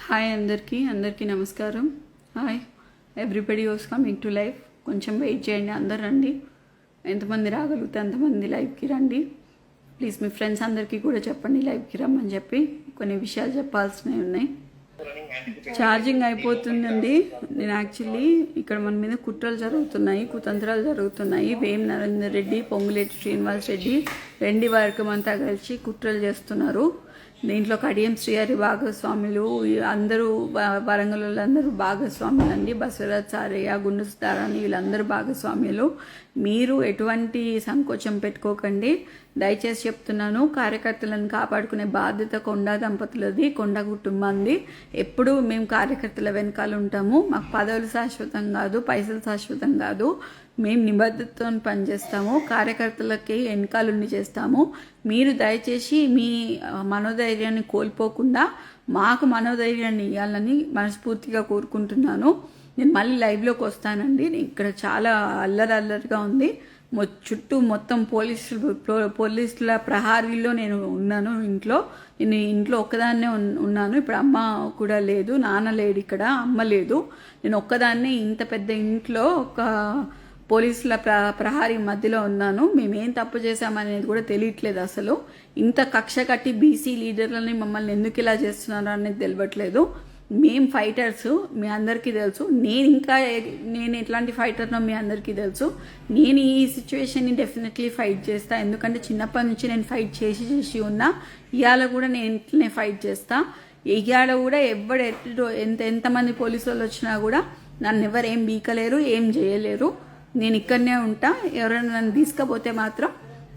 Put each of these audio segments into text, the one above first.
Hi అందరికీ అందరికీ నమస్కారం. Hi everybody was coming to life. కొంచెం వెయిట్ చేయండి అందరు రండి. ఎంతమంది రాగలిగితే అంతమంది లైవ్కి రండి. ప్లీజ్ మీ ఫ్రెండ్స్ అందరికీ కూడా చెప్పండి లైవ్కి రమ్మని చెప్పి. కొన్ని విషయాలు చెప్పాల్సినవి ఉన్నాయి. ఛార్జింగ్ అయిపోతుందండి. నేను యాక్చువల్లీ ఇక్కడ మన మీద కుట్రలు జరుగుతున్నాయి కుతంత్రాలు జరుగుతున్నాయి. వేం నరేందర్ రెడ్డి పొంగులేటి శ్రీనివాస్ రెడ్డి వెండి వర్గం అంతా కలిసి కుట్రలు చేస్తున్నారు. దీంట్లో కడియం శ్రీహరి భాగస్వాములు అందరూ వరంగల్ వాళ్ళందరూ భాగస్వాములు అండి బసవరాజ్ సారయ్య గుండు సుధారాణి వీళ్ళందరూ భాగస్వాములు. మీరు ఎటువంటి సంకోచం పెట్టుకోకండి. దయచేసి చెప్తున్నాను కార్యకర్తలను కాపాడుకునే బాధ్యత కొండా దంపతులది కొండ కుటుంబంది. ఎప్పుడు మేము కార్యకర్తల వెనకాల ఉంటాము. మాకు పదవులు శాశ్వతం కాదు పైసలు శాశ్వతం కాదు. మేము నిబద్ధతతో పనిచేస్తాము. కార్యకర్తలకి వెనకాలండి చేస్తాము. మీరు దయచేసి మీ మనోధైర్యాన్ని కోల్పోకుండా మాకు మనోధైర్యాన్ని ఇవ్వాలని మనస్ఫూర్తిగా కోరుకుంటున్నాను. నేను మళ్ళీ లైవ్లోకి వస్తానండి. ఇక్కడ చాలా అల్లరి అల్లరిగా ఉంది చుట్టూ మొత్తం పోలీసులు పో- పోలీసుల ప్రహారీలో నేను ఉన్నాను ఇంట్లో. నేను ఇంట్లో ఒక్కదాన్నే ఉన్నాను. ఇప్పుడు అమ్మ కూడా లేదు నాన్న లేడు ఇక్కడ అమ్మ లేదు. నేను ఒక్కదాన్నే ఇంత పెద్ద ఇంట్లో ఒక పోలీసుల ప్ర ప్రహారీ మధ్యలో ఉన్నాను. మేమేం తప్పు చేశామనేది కూడా తెలియట్లేదు అసలు. ఇంత కక్ష కట్టి బీసీ లీడర్లని మమ్మల్ని ఎందుకు ఇలా చేస్తున్నారు అనేది తెలియట్లేదు మేం ఫైటర్స్ మీ అందరికీ తెలుసు. నేను ఇంకా నేను ఎట్లాంటి ఫైటర్నో మీ అందరికీ తెలుసు. నేను ఈ సిచ్యువేషన్ని డెఫినెట్లీ ఫైట్ చేస్తా. ఎందుకంటే చిన్నప్పటి నుంచి నేను ఫైట్ చేసి చేసి ఉన్నా. ఇవాళ కూడా నేను ఇంట్లోనే ఫైట్ చేస్తా. ఇవాళ కూడా ఎవడు ఎటు ఎంత ఎంతమంది పోలీసు వాళ్ళు వచ్చినా కూడా నన్ను ఎవరు ఏం బీకలేరు ఏం చేయలేరు. నేను ఇక్కడనే ఉంటా. ఎవరైనా నన్ను తీసుకపోతే మాత్రం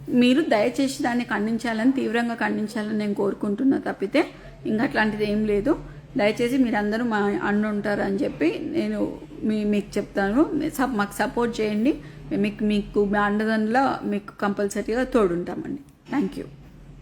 మీరు దయచేసి దాన్ని ఖండించాలని తీవ్రంగా ఖండించాలని నేను కోరుకుంటున్నా తప్పితే ఇంకా అట్లాంటిది ఏం లేదు. దయచేసి మీరందరూ మా అన్న ఉంటారని చెప్పి నేను మీ మీకు చెప్తాను. సప్- మాకు సపోర్ట్ చేయండి. మీకు మీకు మా అండదండలో మీకు కంపల్సరీగా తోడుంటామండి. Thank you.